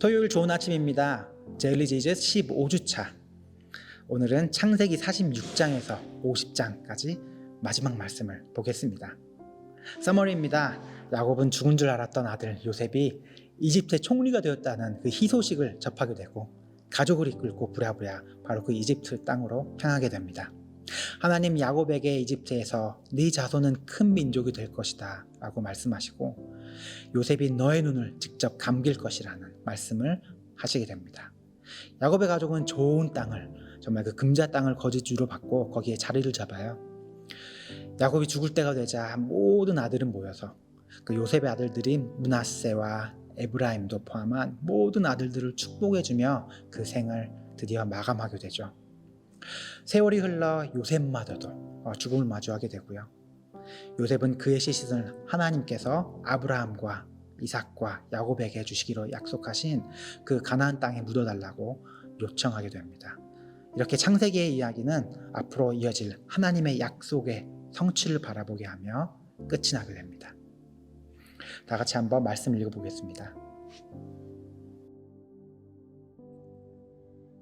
토요일 좋은 아침입니다. 젤리지즈 15주차. 오늘은 창세기 46장에서 50장까지 마지막 말씀을 보겠습니다. 서머리입니다. 야곱은 죽은 줄 알았던 아들 요셉이 이집트의 총리가 되었다는 그 희소식을 접하게 되고 가족을 이끌고 부랴부랴 바로 그 이집트 땅으로 향하게 됩니다. 하나님 야곱에게 이집트에서 네 자손은 큰 민족이 될 것이다 라고 말씀하시고 요셉이 너의 눈을 직접 감길 것이라는 말씀을 하시게 됩니다. 야곱의 가족은 좋은 땅을 정말 그 금자 땅을 거짓주로 받고 거기에 자리를 잡아요. 야곱이 죽을 때가 되자 모든 아들은 모여서 그 요셉의 아들들인 문하세와 에브라임도 포함한 모든 아들들을 축복해주며 그 생을 드디어 마감하게 되죠. 세월이 흘러 요셉마저도 어, 죽음을 마주하게 되고요. 요셉은 그의 시신을 하나님께서 아브라함과 이삭과 야곱에게 주시기로 약속하신 그 가나안 땅에 묻어달라고 요청하게 됩니다. 이렇게 창세기의 이야기는 앞으로 이어질 하나님의 약속의 성취를 바라보게 하며 끝이 나게 됩니다. 다 같이 한번 말씀 읽어보겠습니다.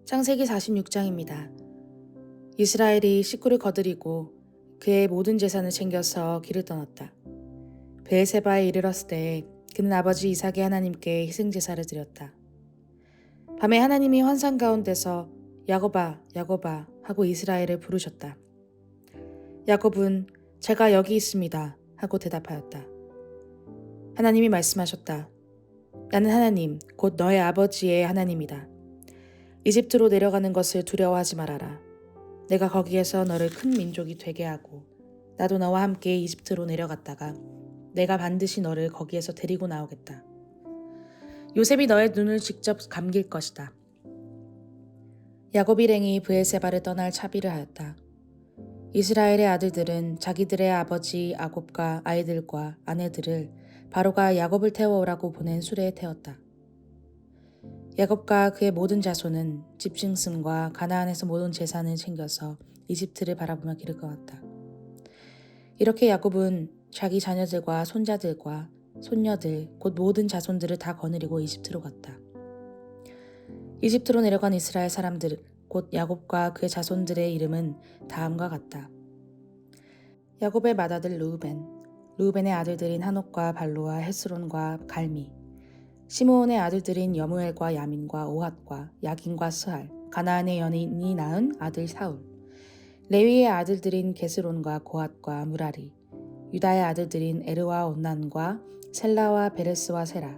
창세기 46장입니다. 이스라엘이 식구를 거드리고 그의 모든 재산을 챙겨서 길을 떠났다. 베에세바에 이르렀을 때 그는 아버지 이삭의 하나님께 희생 제사를 드렸다. 밤에 하나님이 환상 가운데서 야곱아 야곱아 하고 이스라엘을 부르셨다. 야곱은 제가 여기 있습니다 하고 대답하였다. 하나님이 말씀하셨다. 나는 하나님 곧 너의 아버지의 하나님이다. 이집트로 내려가는 것을 두려워하지 말아라. 내가 거기에서 너를 큰 민족이 되게 하고 나도 너와 함께 이집트로 내려갔다가 내가 반드시 너를 거기에서 데리고 나오겠다. 요셉이 너의 눈을 직접 감길 것이다. 야곱 일행이 브에세바를 떠날 차비를 하였다. 이스라엘의 아들들은 자기들의 아버지 아곱과 아이들과 아내들을 바로가 야곱을 태워오라고 보낸 수레에 태웠다. 야곱과 그의 모든 자손은 집중승과 가나안에서 모든 재산을 챙겨서 이집트를 바라보며 길을 걸었다. 이렇게 야곱은 자기 자녀들과 손자들과 손녀들 곧 모든 자손들을 다 거느리고 이집트로 갔다. 이집트로 내려간 이스라엘 사람들 곧 야곱과 그의 자손들의 이름은 다음과 같다. 야곱의 맏아들 루우벤, 루우벤의 아들들인 한옥과 발로와 헤스론과 갈미, 시므온의 아들들인 여무엘과 야민과 오핫과 야긴과 스할, 가나안의 연인이 낳은 아들 사울, 레위의 아들들인 게스론과 고핫과 무라리, 유다의 아들들인 에르와 온난과 셀라와 베레스와 세라.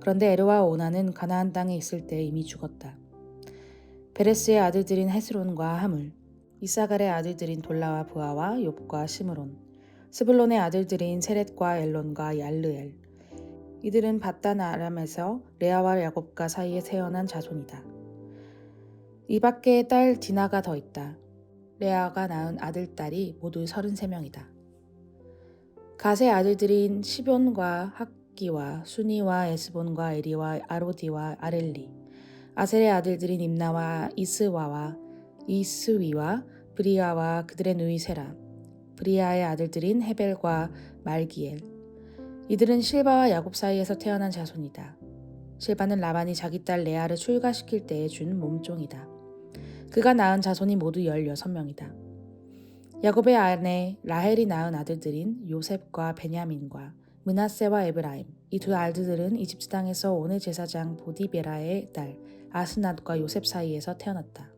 그런데 에르와 오난은 가나안 땅에 있을 때 이미 죽었다. 베레스의 아들들인 헤스론과 하물, 이사갈의 아들들인 돌라와 부하와 욥과 시므론, 스불론의 아들들인 세렛과 엘론과 얄르엘, 이들은 바단 아람에서 레아와 야곱과 사이에 태어난 자손이다. 이 밖에 딸 디나가 더 있다. 레아가 낳은 아들 딸이 모두 33명이다. 갓의 아들들인 시본과 학기와 수니와 에스본과 에리와 아로디와 아렐리 아셀의 아들들인 임나와 이스와와 이스위와 브리아와 그들의 누이 세라 브리아의 아들들인 헤벨과 말기엘 이들은 실바와 야곱 사이에서 태어난 자손이다. 실바는 라반이 자기 딸 레아를 출가시킬 때에 준 몸종이다. 그가 낳은 자손이 모두 16명이다. 야곱의 아내 라헬이 낳은 아들들인 요셉과 베냐민과 문하세와 에브라임 이 두 아들들은 이집트 땅에서 오늘 제사장 보디베라의 딸 아스낫과 요셉 사이에서 태어났다.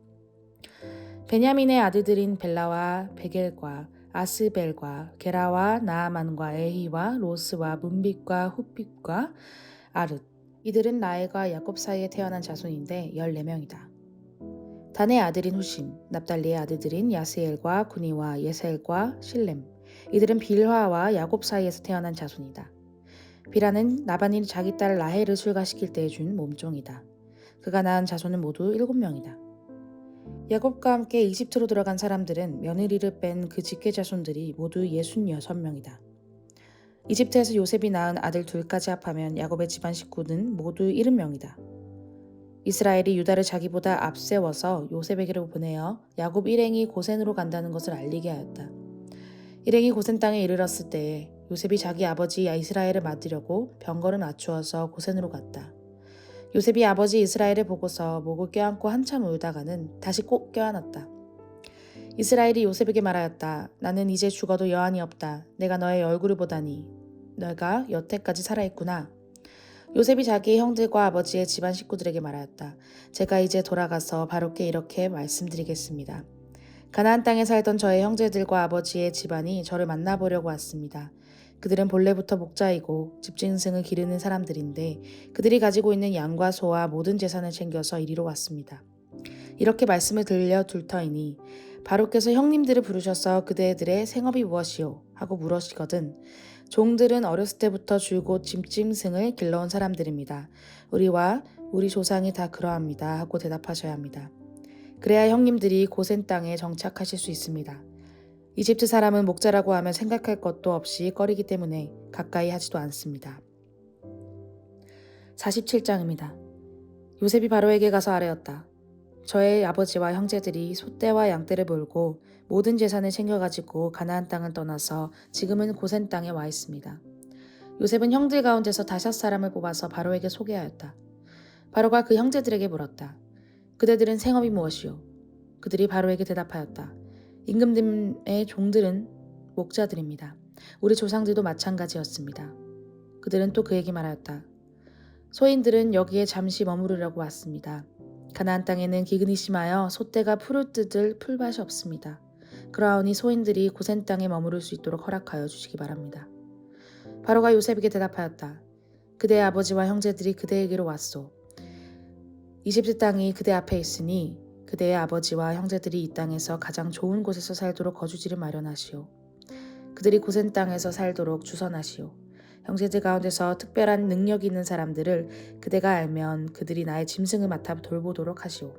베냐민의 아들들인 벨라와 베겔과 아스벨과 게라와 나아만과 에히와 로스와 문빗과 훗빗과 아르 이들은 라헬과 야곱 사이에 태어난 자손인데 14명이다. 단의 아들인 후심, 납달리의 아들들인 야스엘과 구니와 예셀과 실렘 이들은 빌화와 야곱 사이에서 태어난 자손이다. 비라는 나반이 자기 딸 라헬을 출가시킬 때에 준 몸종이다. 그가 낳은 자손은 모두 7명이다. 야곱과 함께 이집트로 들어간 사람들은 며느리를 뺀 그 직계 자손들이 모두 66명이다. 이집트에서 요셉이 낳은 아들 둘까지 합하면 야곱의 집안 식구는 모두 70명이다. 이스라엘이 유다를 자기보다 앞세워서 요셉에게로 보내어 야곱 일행이 고센으로 간다는 것을 알리게 하였다. 일행이 고센 땅에 이르렀을 때에 요셉이 자기 아버지 이스라엘을 맞으려고 병거를 맞추어서 고센으로 갔다. 요셉이 아버지 이스라엘을 보고서 목을 껴안고 한참 울다가는 다시 꼭 껴안았다. 이스라엘이 요셉에게 말하였다. 나는 이제 죽어도 여한이 없다. 내가 너의 얼굴을 보다니. 너가 여태까지 살아있구나. 요셉이 자기의 형들과 아버지의 집안 식구들에게 말하였다. 제가 이제 돌아가서 바로께 이렇게 말씀드리겠습니다. 가나안 땅에 살던 저의 형제들과 아버지의 집안이 저를 만나보려고 왔습니다. 그들은 본래부터 목자이고 집진승을 기르는 사람들인데 그들이 가지고 있는 양과 소와 모든 재산을 챙겨서 이리로 왔습니다. 이렇게 말씀을 들려 둘 터이니 바로께서 형님들을 부르셔서 그대들의 생업이 무엇이요? 하고 물으시거든 종들은 어렸을 때부터 줄곧 짐짐승을 길러온 사람들입니다. 우리와 우리 조상이 다 그러합니다. 하고 대답하셔야 합니다. 그래야 형님들이 고센 땅에 정착하실 수 있습니다. 이집트 사람은 목자라고 하면 생각할 것도 없이 꺼리기 때문에 가까이 하지도 않습니다. 47장입니다. 요셉이 바로에게 가서 아뢰었다. 저의 아버지와 형제들이 소떼와 양떼를 몰고 모든 재산을 챙겨가지고 가나안 땅을 떠나서 지금은 고센 땅에 와 있습니다. 요셉은 형들 가운데서 다섯 사람을 뽑아서 바로에게 소개하였다. 바로가 그 형제들에게 물었다. 그대들은 생업이 무엇이요? 그들이 바로에게 대답하였다. 임금님의 종들은 목자들입니다. 우리 조상들도 마찬가지였습니다. 그들은 또 그에게 말하였다. 소인들은 여기에 잠시 머무르려고 왔습니다. 가나안 땅에는 기근이 심하여 소떼가 풀을 뜯을 풀밭이 없습니다. 그러하오니 소인들이 고센 땅에 머무를 수 있도록 허락하여 주시기 바랍니다. 바로가 요셉에게 대답하였다. 그대의 아버지와 형제들이 그대에게로 왔소. 이집트 땅이 그대 앞에 있으니 그대의 아버지와 형제들이 이 땅에서 가장 좋은 곳에서 살도록 거주지를 마련하시오. 그들이 고센 땅에서 살도록 주선하시오. 형제들 가운데서 특별한 능력 있는 사람들을 그대가 알면 그들이 나의 짐승을 맡아 돌보도록 하시오.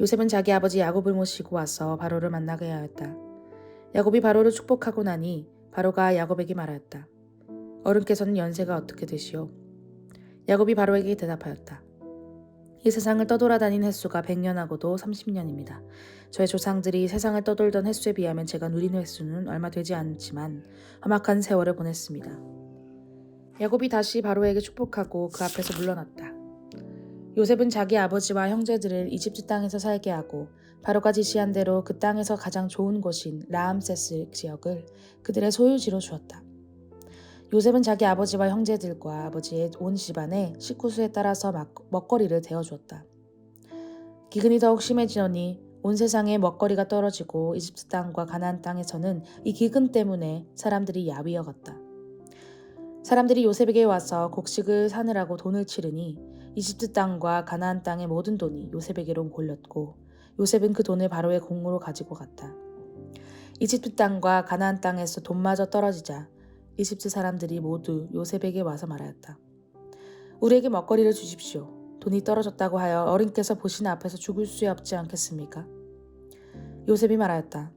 요셉은 자기 아버지 야곱을 모시고 와서 바로를 만나게 하였다. 야곱이 바로를 축복하고 나니 바로가 야곱에게 말하였다. 어른께서는 연세가 어떻게 되시오? 야곱이 바로에게 대답하였다. 이 세상을 떠돌아다닌 횟수가 100년하고도 30년입니다. 저의 조상들이 세상을 떠돌던 횟수에 비하면 제가 누린 횟수는 얼마 되지 않지만 험악한 세월을 보냈습니다. 야곱이 다시 바로에게 축복하고 그 앞에서 물러났다. 요셉은 자기 아버지와 형제들을 이집트 땅에서 살게 하고 바로가 지시한 대로 그 땅에서 가장 좋은 곳인 라암세스 지역을 그들의 소유지로 주었다. 요셉은 자기 아버지와 형제들과 아버지의 온 집안의 식구수에 따라서 막- 먹거리를 대어주었다. 기근이 더욱 심해지더니 온 세상에 먹거리가 떨어지고 이집트 땅과 가나안 땅에서는 이 기근 때문에 사람들이 야위어갔다. 사람들이 요셉에게 와서 곡식을 사느라고 돈을 치르니 이집트 땅과 가나안 땅의 모든 돈이 요셉에게로 몰렸고 요셉은 그 돈을 바로의 공으로 가지고 갔다. 이집트 땅과 가나안 땅에서 돈마저 떨어지자 이집트 사람들이 모두 요셉에게 와서 말하였다. 우리에게 먹거리를 주십시오. 돈이 떨어졌다고 하여 어른께서 보시는 앞에서 죽을 수 없지 않겠습니까? 요셉이 말하였다.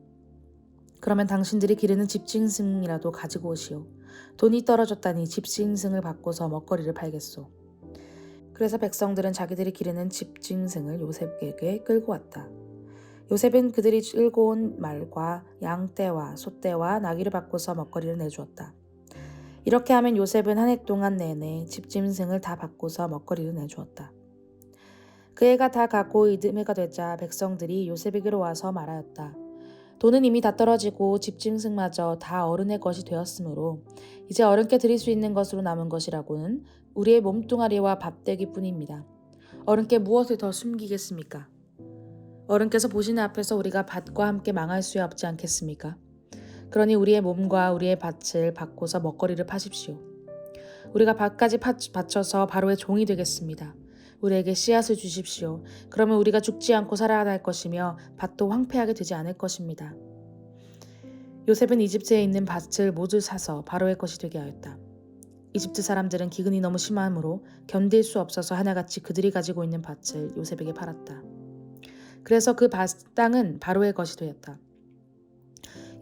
그러면 당신들이 기르는 집짐승이라도 가지고 오시오. 돈이 떨어졌다니 집짐승을 바꿔서 먹거리를 팔겠소. 그래서 백성들은 자기들이 기르는 집짐승을 요셉에게 끌고 왔다. 요셉은 그들이 끌고 온 말과 양떼와 소떼와 나귀를 바꿔서 먹거리를 내주었다. 이렇게 하면 요셉은 한 해 동안 내내 집짐승을 다 바꿔서 먹거리를 내주었다. 그 해가 다 가고 이듬해가 되자 백성들이 요셉에게로 와서 말하였다. 돈은 이미 다 떨어지고 집짐승마저 다 어른의 것이 되었으므로 이제 어른께 드릴 수 있는 것으로 남은 것이라고는 우리의 몸뚱아리와 밥대기 뿐입니다. 어른께 무엇을 더 숨기겠습니까? 어른께서 보시는 앞에서 우리가 밭과 함께 망할 수 없지 않겠습니까? 그러니 우리의 몸과 우리의 밭을 바꿔서 먹거리를 파십시오. 우리가 밭까지 파- 바쳐서 바로의 종이 되겠습니다. 우리에게 씨앗을 주십시오. 그러면 우리가 죽지 않고 살아날 것이며 밭도 황폐하게 되지 않을 것입니다. 요셉은 이집트에 있는 밭을 모두 사서 바로의 것이 되게 하였다. 이집트 사람들은 기근이 너무 심하므로 견딜 수 없어서 하나같이 그들이 가지고 있는 밭을 요셉에게 팔았다. 그래서 그 밭 땅은 바로의 것이 되었다.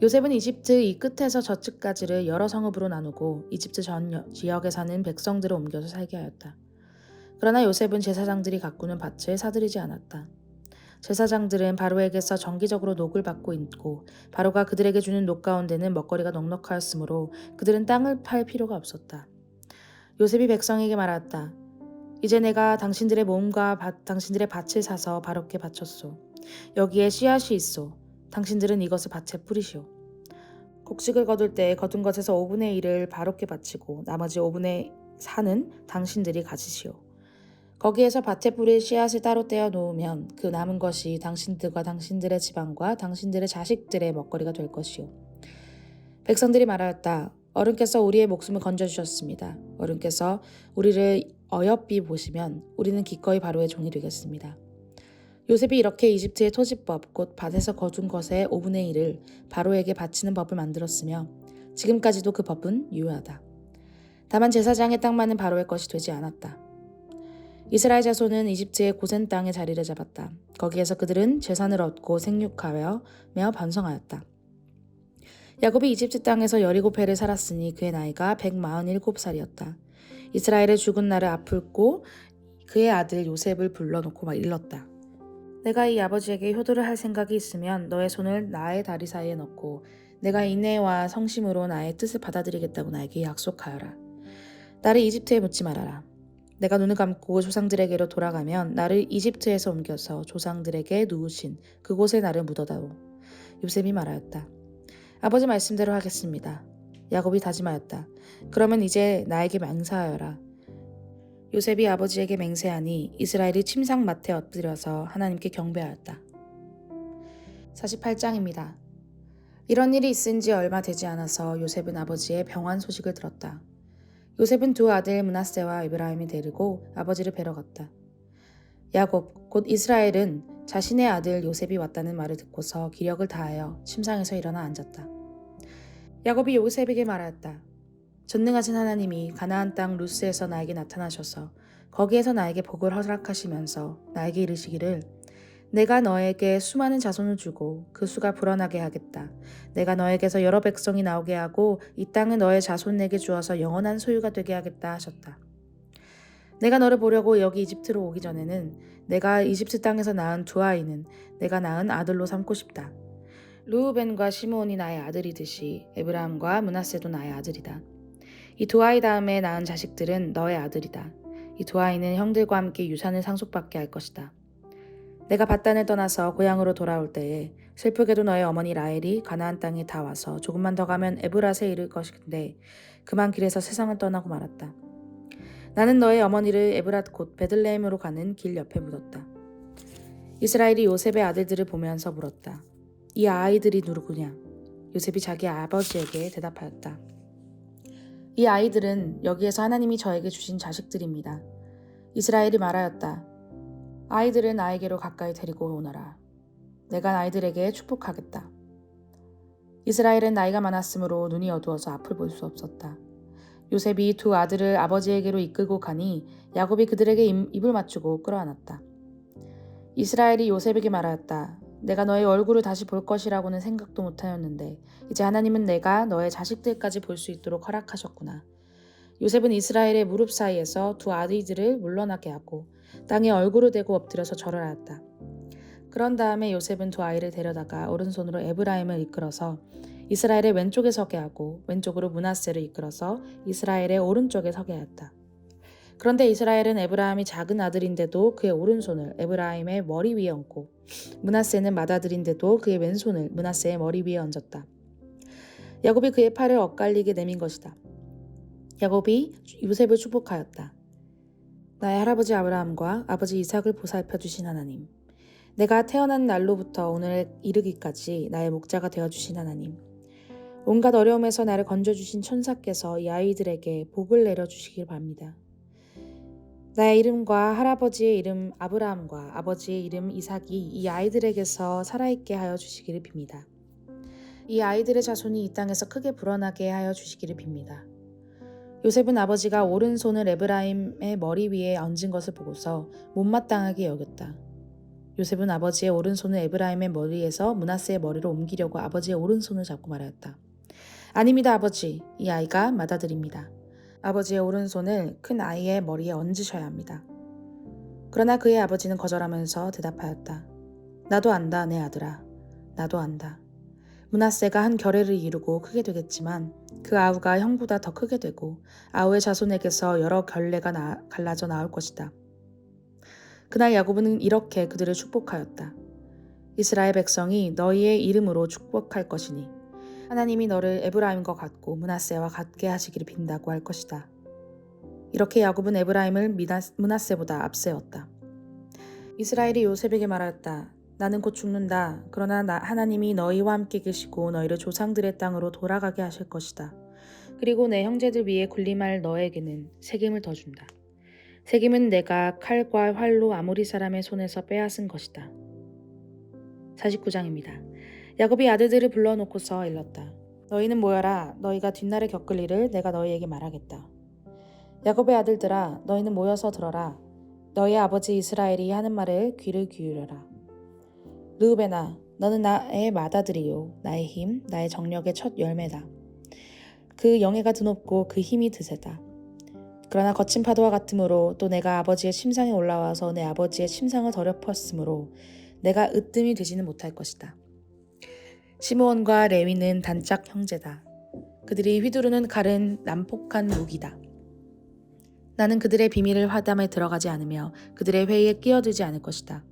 요셉은 이집트 이 끝에서 저끝까지를 여러 성읍으로 나누고 이집트 전 여- 지역에 사는 백성들을 옮겨서 살게 하였다. 그러나 요셉은 제사장들이 가꾸는 밭을 사들이지 않았다. 제사장들은 바로에게서 정기적으로 녹을 받고 있고 바로가 그들에게 주는 녹 가운데는 먹거리가 넉넉하였으므로 그들은 땅을 팔 필요가 없었다. 요셉이 백성에게 말했다. 이제 내가 당신들의 몸과 밭- 당신들의 밭을 사서 바롭게 바쳤소. 여기에 씨앗이 있소. 당신들은 이것을 밭에 뿌리시오. 곡식을 거둘 때 거둔 것에서 5분의 1을 바롭게 바치고 나머지 5분의 4는 당신들이 가지시오. 거기에서 밭에 뿌릴 씨앗을 따로 떼어 놓으면 그 남은 것이 당신들과 당신들의 집안과 당신들의 자식들의 먹거리가 될 것이요. 백성들이 말하였다. 어른께서 우리의 목숨을 건져주셨습니다. 어른께서 우리를 어여삐 보시면 우리는 기꺼이 바로의 종이 되겠습니다. 요셉이 이렇게 이집트의 토지법 곧 밭에서 거둔 것의 5분의 1을 바로에게 바치는 법을 만들었으며 지금까지도 그 법은 유효하다. 다만 제사장의 땅만은 바로의 것이 되지 않았다. 이스라엘 자손은 이집트의 고센 땅에 자리를 잡았다. 거기에서 그들은 재산을 얻고 생육하여 매어 번성하였다. 야곱이 이집트 땅에서 여리고 배를 살았으니 그의 나이가 147살이었다. 이스라엘의 죽은 날을 아플고 그의 아들 요셉을 불러놓고 막 일렀다. 내가 이 아버지에게 효도를 할 생각이 있으면 너의 손을 나의 다리 사이에 넣고 내가 인내와 성심으로 나의 뜻을 받아들이겠다고 나에게 약속하여라. 나를 이집트에 묻지 말아라. 내가 눈을 감고 조상들에게로 돌아가면 나를 이집트에서 옮겨서 조상들에게 누우신 그곳에 나를 묻어다오. 요셉이 말하였다. 아버지 말씀대로 하겠습니다. 야곱이 다짐하였다. 그러면 이제 나에게 맹세하여라. 요셉이 아버지에게 맹세하니 이스라엘이 침상맡에 엎드려서 하나님께 경배하였다. 48장입니다. 이런 일이 있은 지 얼마 되지 않아서 요셉은 아버지의 병환 소식을 들었다. 요셉은 두 아들 문하세와 이브라임을 데리고 아버지를 뵈러 갔다. 야곱 곧 이스라엘은 자신의 아들 요셉이 왔다는 말을 듣고서 기력을 다하여 침상에서 일어나 앉았다. 야곱이 요셉에게 말하였다. 전능하신 하나님이 가나안 땅 루스에서 나에게 나타나셔서 거기에서 나에게 복을 허락하시면서 나에게 이르시기를 내가 너에게 수많은 자손을 주고 그 수가 불어나게 하겠다. 내가 너에게서 여러 백성이 나오게 하고 이 땅을 너의 자손에게 주어서 영원한 소유가 되게 하겠다 하셨다. 내가 너를 보려고 여기 이집트로 오기 전에는 내가 이집트 땅에서 낳은 두 아이는 내가 낳은 아들로 삼고 싶다. 루우벤과 시므온이 나의 아들이듯이 에브라함과 문하세도 나의 아들이다. 이두 아이 다음에 낳은 자식들은 너의 아들이다. 이두 아이는 형들과 함께 유산을 상속받게 할 것이다. 내가 바단을 떠나서 고향으로 돌아올 때에 슬프게도 너의 어머니 라헬이 가나안 땅에 다 와서 조금만 더 가면 에브라스에 이를 것인데 그만 길에서 세상을 떠나고 말았다. 나는 너의 어머니를 에브랏 곧 베들레헴으로 가는 길 옆에 묻었다. 이스라엘이 요셉의 아들들을 보면서 물었다. 이 아이들이 누구냐? 요셉이 자기 아버지에게 대답하였다. 이 아이들은 여기에서 하나님이 저에게 주신 자식들입니다. 이스라엘이 말하였다. 아이들을 나에게로 가까이 데리고 오너라. 내가 아이들에게 축복하겠다. 이스라엘은 나이가 많았으므로 눈이 어두워서 앞을 볼 수 없었다. 요셉이 두 아들을 아버지에게로 이끌고 가니 야곱이 그들에게 입- 입을 맞추고 끌어안았다. 이스라엘이 요셉에게 말하였다. 내가 너의 얼굴을 다시 볼 것이라고는 생각도 못하였는데 이제 하나님은 내가 너의 자식들까지 볼 수 있도록 허락하셨구나. 요셉은 이스라엘의 무릎 사이에서 두 아들들을 물러나게 하고 땅에 얼굴을 대고 엎드려서 절을 하였다. 그런 다음에 요셉은 두 아이를 데려다가 오른손으로 에브라임을 이끌어서 이스라엘의 왼쪽에 서게 하고 왼쪽으로 문하세를 이끌어서 이스라엘의 오른쪽에 서게 하였다. 그런데 이스라엘은 에브라임이 작은 아들인데도 그의 오른손을 에브라임의 머리 위에 얹고 문하세는 맏아들인데도 그의 왼손을 문하세의 머리 위에 얹었다. 야곱이 그의 팔을 엇갈리게 내민 것이다. 야곱이 요셉을 축복하였다. 나의 할아버지 아브라함과 아버지 이삭을 보살펴 주신 하나님. 내가 태어난 날로부터 오늘 이르기까지 나의 목자가 되어 주신 하나님. 온갖 어려움에서 나를 건져 주신 천사께서 이 아이들에게 복을 내려 주시길 바랍니다. 나의 이름과 할아버지의 이름 아브라함과 아버지의 이름 이삭이 이 아이들에게서 살아있게 하여 주시기를 빕니다. 이 아이들의 자손이 이 땅에서 크게 불어나게 하여 주시기를 빕니다. 요셉은 아버지가 오른손을 에브라임의 머리 위에 얹은 것을 보고서 못마땅하게 여겼다. 요셉은 아버지의 오른손을 에브라임의 머리에서 문하세의 머리로 옮기려고 아버지의 오른손을 잡고 말하였다. 아닙니다, 아버지. 이 아이가 맏아들입니다. 아버지의 오른손을 큰 아이의 머리에 얹으셔야 합니다. 그러나 그의 아버지는 거절하면서 대답하였다. 나도 안다, 내 아들아. 나도 안다. 문하세가 한 결례를 이루고 크게 되겠지만 그 아우가 형보다 더 크게 되고 아우의 자손에게서 여러 결례가 나- 갈라져 나올 것이다. 그날 야곱은 이렇게 그들을 축복하였다. 이스라엘 백성이 너희의 이름으로 축복할 것이니 하나님이 너를 에브라임과 같고 문하세와 같게 하시기를 빈다고 할 것이다. 이렇게 야곱은 에브라임을 문하세보다 앞세웠다. 이스라엘이 요셉에게 말하였다. 나는 곧 죽는다. 그러나 나- 하나님이 너희와 함께 계시고 너희를 조상들의 땅으로 돌아가게 하실 것이다. 그리고 내 형제들 위에 군림할 너에게는 책임을 더 준다. 책임은 내가 칼과 활로 아모리 사람의 손에서 빼앗은 것이다. 49장입니다. 야곱이 아들들을 불러놓고서 일렀다. 너희는 모여라. 너희가 뒷날에 겪을 일을 내가 너희에게 말하겠다. 야곱의 아들들아, 너희는 모여서 들어라. 너희 아버지 이스라엘이 하는 말을 귀를 기울여라. 르우베나, 너는 나의 맏아들이요, 나의 힘, 나의 정력의 첫 열매다. 그 영예가 드높고 그 힘이 드세다. 그러나 거친 파도와 같으므로 또 내가 아버지의 침상에 올라와서 내 아버지의 침상을 더럽혔으므로 내가 으뜸이 되지는 못할 것이다. 시므온과 레위는 단짝 형제다. 그들이 휘두르는 칼은 난폭한 무기다. 나는 그들의 비밀을 화담에 들어가지 않으며 그들의 회의에 끼어들지 않을 것이다.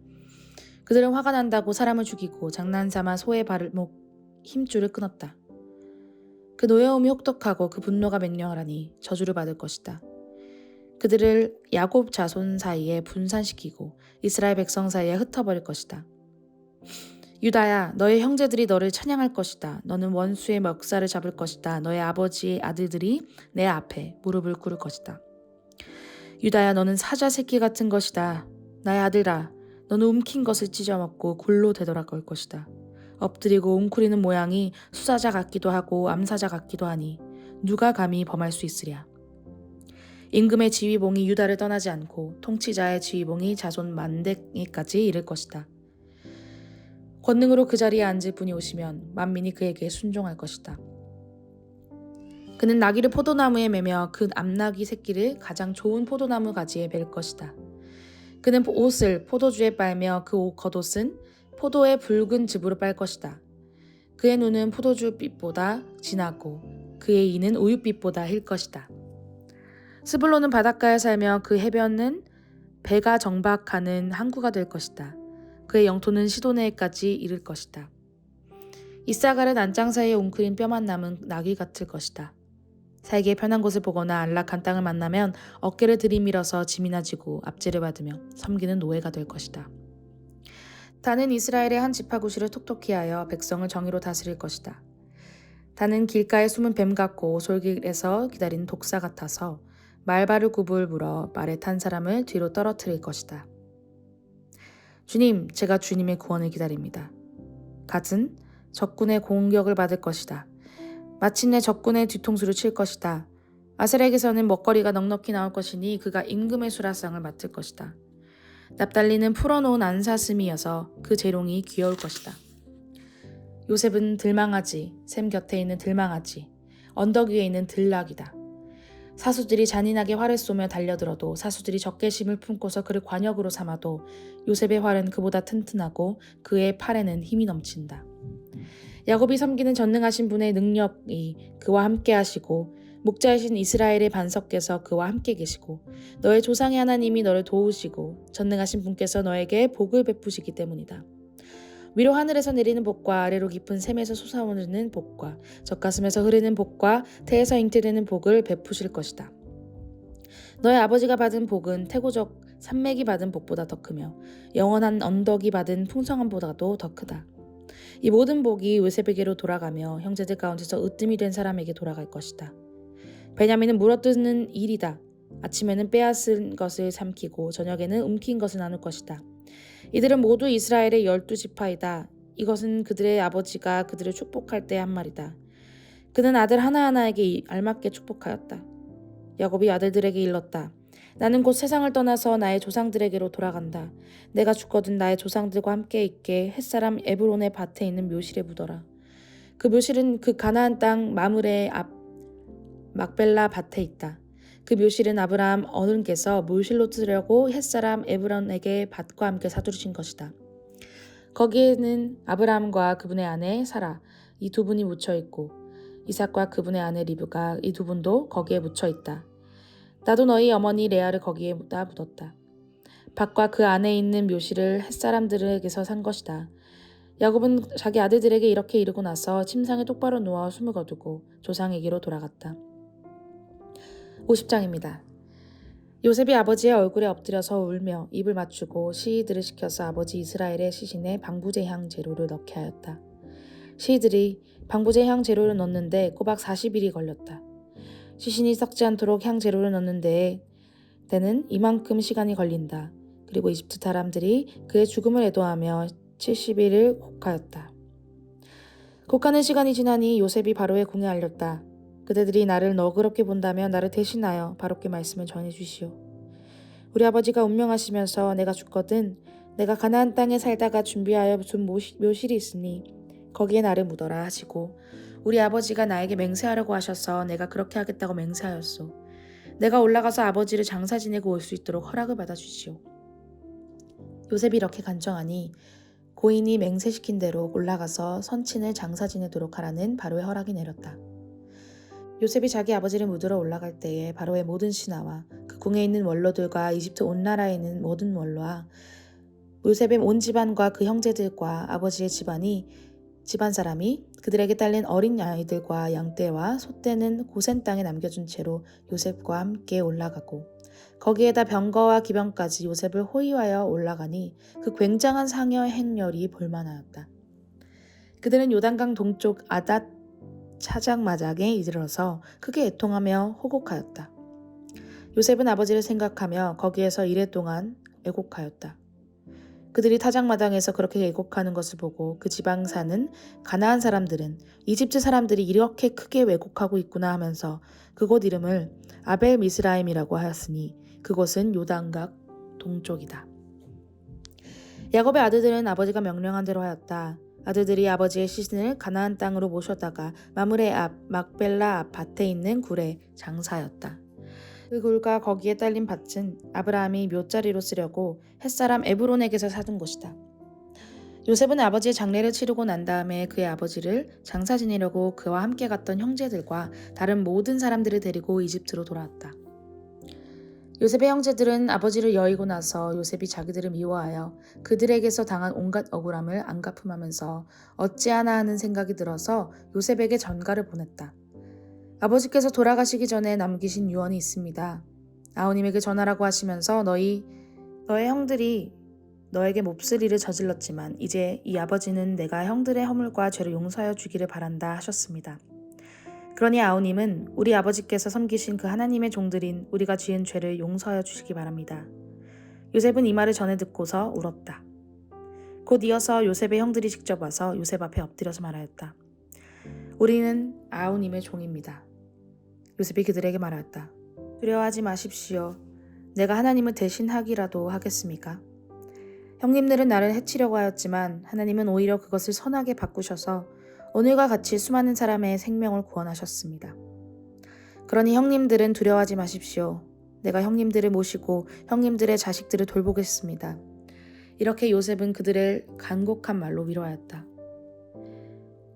그들은 화가 난다고 사람을 죽이고 장난삼아 소의 발목 힘줄을 끊었다. 그 노여움이 혹독하고 그 분노가 맹렬하니 저주를 받을 것이다. 그들을 야곱 자손 사이에 분산시키고 이스라엘 백성 사이에 흩어버릴 것이다. 유다야, 너의 형제들이 너를 찬양할 것이다. 너는 원수의 멱살을 잡을 것이다. 너의 아버지의 아들들이 내 앞에 무릎을 꿇을 것이다. 유다야, 너는 사자 새끼 같은 것이다. 나의 아들아, 너는 움킨 것을 찢어먹고 굴로 되돌아갈 것이다. 엎드리고 웅크리는 모양이 수사자 같기도 하고 암사자 같기도 하니 누가 감히 범할 수 있으랴. 임금의 지휘봉이 유다를 떠나지 않고 통치자의 지휘봉이 자손 만대기까지 이를 것이다. 권능으로 그 자리에 앉을 분이 오시면 만민이 그에게 순종할 것이다. 그는 나귀를 포도나무에 매며 그 암나귀 새끼를 가장 좋은 포도나무 가지에 맬 것이다. 그는 옷을 포도주에 빨며 그옷 겉옷은 포도의 붉은 즙으로 빨 것이다. 그의 눈은 포도주 빛보다 진하고 그의 이는 우유빛보다 힐 것이다. 스불론은 바닷가에 살며 그 해변은 배가 정박하는 항구가 될 것이다. 그의 영토는 시도네까지 이를 것이다. 이사갈은 안장 사이에 웅크린 뼈만 남은 나귀 같을 것이다. 살기에 편한 곳을 보거나 안락한 땅을 만나면 어깨를 들이밀어서 짐이나 지고 압제를 받으며 섬기는 노예가 될 것이다. 다는 이스라엘의 한 지파구시를 톡톡히 하여 백성을 정의로 다스릴 것이다. 다는 길가에 숨은 뱀 같고 솔길에서 기다리는 독사 같아서 말발을 굽을 물어 말에 탄 사람을 뒤로 떨어뜨릴 것이다. 주님, 제가 주님의 구원을 기다립니다. 갓은 적군의 공격을 받을 것이다. 마침내 적군의 뒤통수를 칠 것이다. 아셀에게서는 먹거리가 넉넉히 나올 것이니 그가 임금의 수라상을 맡을 것이다. 납달리는 풀어놓은 안사슴이어서 그 재롱이 귀여울 것이다. 요셉은 들망아지, 샘 곁에 있는 들망아지, 언덕 위에 있는 들락이다. 사수들이 잔인하게 활을 쏘며 달려들어도 사수들이 적개심을 품고서 그를 관역으로 삼아도 요셉의 활은 그보다 튼튼하고 그의 팔에는 힘이 넘친다. 야곱이 섬기는 전능하신 분의 능력이 그와 함께 하시고 목자이신 이스라엘의 반석께서 그와 함께 계시고 너의 조상의 하나님이 너를 도우시고 전능하신 분께서 너에게 복을 베푸시기 때문이다. 위로 하늘에서 내리는 복과 아래로 깊은 샘에서 솟아오르는 복과 젖가슴에서 흐르는 복과 태에서 잉태되는 복을 베푸실 것이다. 너의 아버지가 받은 복은 태고적 산맥이 받은 복보다 더 크며 영원한 언덕이 받은 풍성함보다도 더 크다. 이 모든 복이 요셉에게로 돌아가며 형제들 가운데서 으뜸이 된 사람에게 돌아갈 것이다. 베냐민은 물어뜯는 일이다. 아침에는 빼앗은 것을 삼키고 저녁에는 움킨 것을 나눌 것이다. 이들은 모두 이스라엘의 열두 지파이다. 이것은 그들의 아버지가 그들을 축복할 때 한 말이다. 그는 아들 하나하나에게 알맞게 축복하였다. 야곱이 아들들에게 일렀다. 나는 곧 세상을 떠나서 나의 조상들에게로 돌아간다. 내가 죽거든 나의 조상들과 함께 있게 햇사람 에브론의 밭에 있는 묘실에 묻어라. 그 묘실은 그 가나안 땅 마물의 앞 막벨라 밭에 있다. 그 묘실은 아브라함 어른께서 묘실로 쓰려고 햇사람 에브론에게 밭과 함께 사두르신 것이다. 거기에는 아브라함과 그분의 아내 사라, 이 두 분이 묻혀 있고 이삭과 그분의 아내 리브가 이 두 분도 거기에 묻혀 있다. 나도 너희 어머니 레아를 거기에다 묻었다. 밭과 그 안에 있는 묘실을 햇사람들에게서 산 것이다. 야곱은 자기 아들들에게 이렇게 이르고 나서 침상에 똑바로 누워 숨을 거두고 조상에게로 돌아갔다. 50장입니다. 요셉이 아버지의 얼굴에 엎드려서 울며 입을 맞추고 시위들을 시켜서 아버지 이스라엘의 시신에 방부제 향 재료를 넣게 하였다. 시위들이 방부제 향 재료를 넣는데 꼬박 40일이 걸렸다. 시신이 썩지 않도록 향 재료를 넣는 데에 때는 이만큼 시간이 걸린다. 그리고 이집트 사람들이 그의 죽음을 애도하며 70일을 곡하였다. 곡하는 시간이 지나니 요셉이 바로의 궁에 알렸다. 그대들이 나를 너그럽게 본다면 나를 대신하여 바로께 말씀을 전해 주시오. 우리 아버지가 운명하시면서 내가 죽거든 내가 가나안 땅에 살다가 준비하여 둔 모시- 묘실이 있으니 거기에 나를 묻어라 하시고 우리 아버지가 나에게 맹세하라고 하셔서 내가 그렇게 하겠다고 맹세하였소. 내가 올라가서 아버지를 장사 지내고 올 수 있도록 허락을 받아 주시오. 요셉이 이렇게 간청하니 고인이 맹세시킨 대로 올라가서 선친을 장사 지내도록 하라는 바로의 허락이 내렸다. 요셉이 자기 아버지를 묻으러 올라갈 때에 바로의 모든 신하와 그 궁에 있는 원로들과 이집트 온 나라에 있는 모든 원로와 요셉의 온 집안과 그 형제들과 아버지의 집안이 집안 사람이 그들에게 딸린 어린 아이들과 양떼와 소떼는 고센 땅에 남겨준 채로 요셉과 함께 올라가고 거기에다 병거와 기병까지 요셉을 호위하여 올라가니 그 굉장한 상여 행렬이 볼만하였다. 그들은 요단강 동쪽 아닷 차장마장에 이르러서 크게 애통하며 호곡하였다. 요셉은 아버지를 생각하며 거기에서 이래 동안 애곡하였다. 그들이 타작마당에서 그렇게 애곡하는 것을 보고 그 지방 사는 가나안 사람들은 이집트 사람들이 이렇게 크게 왜곡하고 있구나 하면서 그곳 이름을 아벨 미스라임이라고 하였으니 그곳은 요단각 동쪽이다. 야곱의 아들들은 아버지가 명령한 대로 하였다. 아들들이 아버지의 시신을 가나안 땅으로 모셔다가 마물의 앞 막벨라 앞 밭에 있는 굴에 장사하였다. 그 굴과 거기에 딸린 밭은 아브라함이 묘자리로 쓰려고 햇사람 에브론에게서 사둔 곳이다. 요셉은 아버지의 장례를 치르고 난 다음에 그의 아버지를 장사 지내려고 그와 함께 갔던 형제들과 다른 모든 사람들을 데리고 이집트로 돌아왔다. 요셉의 형제들은 아버지를 여의고 나서 요셉이 자기들을 미워하여 그들에게서 당한 온갖 억울함을 안 갚음하면서 어찌하나 하는 생각이 들어서 요셉에게 전가를 보냈다. 아버지께서 돌아가시기 전에 남기신 유언이 있습니다. 아우님에게 전하라고 하시면서 너희 너의 형들이 너에게 몹쓸 일을 저질렀지만 이제 이 아버지는 내가 형들의 허물과 죄를 용서하여 주기를 바란다 하셨습니다. 그러니 아우님은 우리 아버지께서 섬기신 그 하나님의 종들인 우리가 지은 죄를 용서하여 주시기 바랍니다. 요셉은 이 말을 전해 듣고서 울었다. 곧 이어서 요셉의 형들이 직접 와서 요셉 앞에 엎드려서 말하였다. 우리는 아우님의 종입니다. 요셉이 그들에게 말하였다. 두려워하지 마십시오. 내가 하나님을 대신하기라도 하겠습니까? 형님들은 나를 해치려고 하였지만 하나님은 오히려 그것을 선하게 바꾸셔서 오늘과 같이 수많은 사람의 생명을 구원하셨습니다. 그러니 형님들은 두려워하지 마십시오. 내가 형님들을 모시고 형님들의 자식들을 돌보겠습니다. 이렇게 요셉은 그들을 간곡한 말로 위로하였다.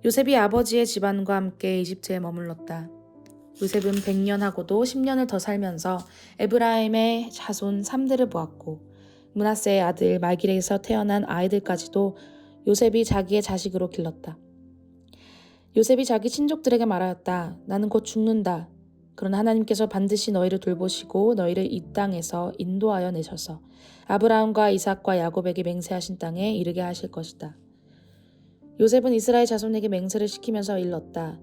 요셉이 아버지의 집안과 함께 이집트에 머물렀다. 요셉은 100년 하고도 10년을 더 살면서 에브라임의 자손 3대를 보았고 문하세의 아들 말길에서 태어난 아이들까지도 요셉이 자기의 자식으로 길렀다. 요셉이 자기 친족들에게 말하였다. 나는 곧 죽는다. 그러나 하나님께서 반드시 너희를 돌보시고 너희를 이 땅에서 인도하여 내셔서 아브라함과 이삭과 야곱에게 맹세하신 땅에 이르게 하실 것이다. 요셉은 이스라엘 자손에게 맹세를 시키면서 일렀다.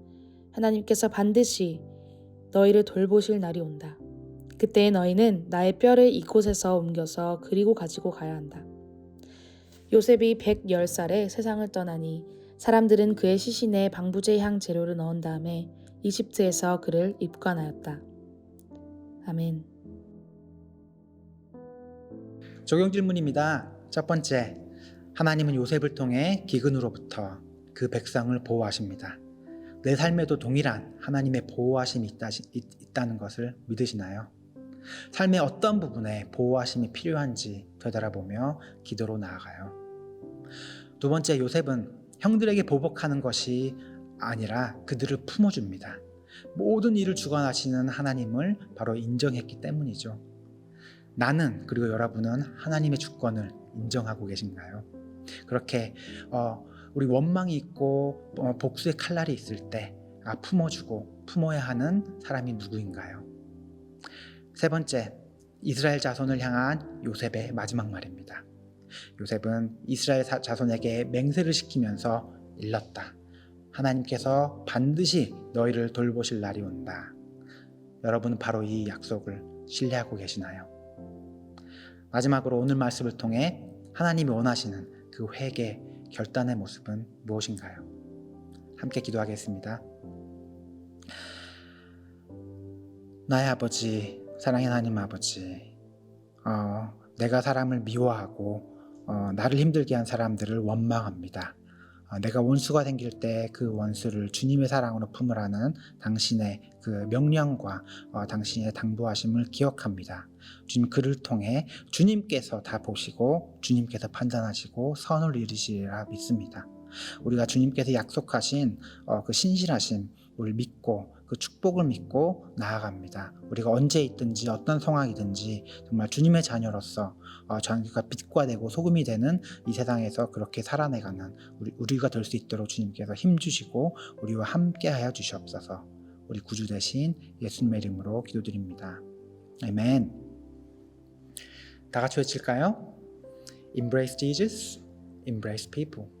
하나님께서 반드시 너희를 돌보실 날이 온다. 그때 너희는 나의 뼈를 이곳에서 옮겨서 그리고 가지고 가야 한다. 요셉이 110살에 세상을 떠나니 사람들은 그의 시신에 방부제 향 재료를 넣은 다음에 이집트에서 그를 입관하였다. 아멘. 적용 질문입니다. 첫 번째, 하나님은 요셉을 통해 기근으로부터 그 백성을 보호하십니다. 내 삶에도 동일한 하나님의 보호하심이 있다, 있다는 것을 믿으시나요? 삶의 어떤 부분에 보호하심이 필요한지 되돌아보며 기도로 나아가요. 두 번째, 요셉은 형들에게 보복하는 것이 아니라 그들을 품어줍니다. 모든 일을 주관하시는 하나님을 바로 인정했기 때문이죠. 나는 그리고 여러분은 하나님의 주권을 인정하고 계신가요? 그렇게 어, 우리 원망이 있고 어, 복수의 칼날이 있을 때 아, 품어주고 품어야 하는 사람이 누구인가요? 세 번째, 이스라엘 자손을 향한 요셉의 마지막 말입니다. 요셉은 이스라엘 사- 자손에게 맹세를 시키면서 일렀다. 하나님께서 반드시 너희를 돌보실 날이 온다. 여러분은 바로 이 약속을 신뢰하고 계시나요? 마지막으로 오늘 말씀을 통해 하나님이 원하시는 그 회개, 결단의 모습은 무엇인가요? 함께 기도하겠습니다. 나의 아버지, 사랑의 하나님 아버지, 어, 내가 사람을 미워하고 어, 나를 힘들게 한 사람들을 원망합니다. 어, 내가 원수가 생길 때 그 원수를 주님의 사랑으로 품으라는 당신의 그 명령과 어, 당신의 당부하심을 기억합니다. 주님 그를 통해 주님께서 다 보시고 주님께서 판단하시고 선을 이루시리라 믿습니다. 우리가 주님께서 약속하신 어, 그 신실하심 을 믿고 그 축복을 믿고 나아갑니다. 우리가 언제 있든지 어떤 상황이든지 정말 주님의 자녀로서 어, 자기가 빛과 되고 소금이 되는 이 세상에서 그렇게 살아내가는 우리, 우리 가 될 수 있도록 주님께서 힘 주시고 우리와 함께하여 주시옵소서. 우리 구주 대신 예수님의 이름으로 기도드립니다. 아멘. 다 같이 외칠까요? Embrace Jesus, embrace people.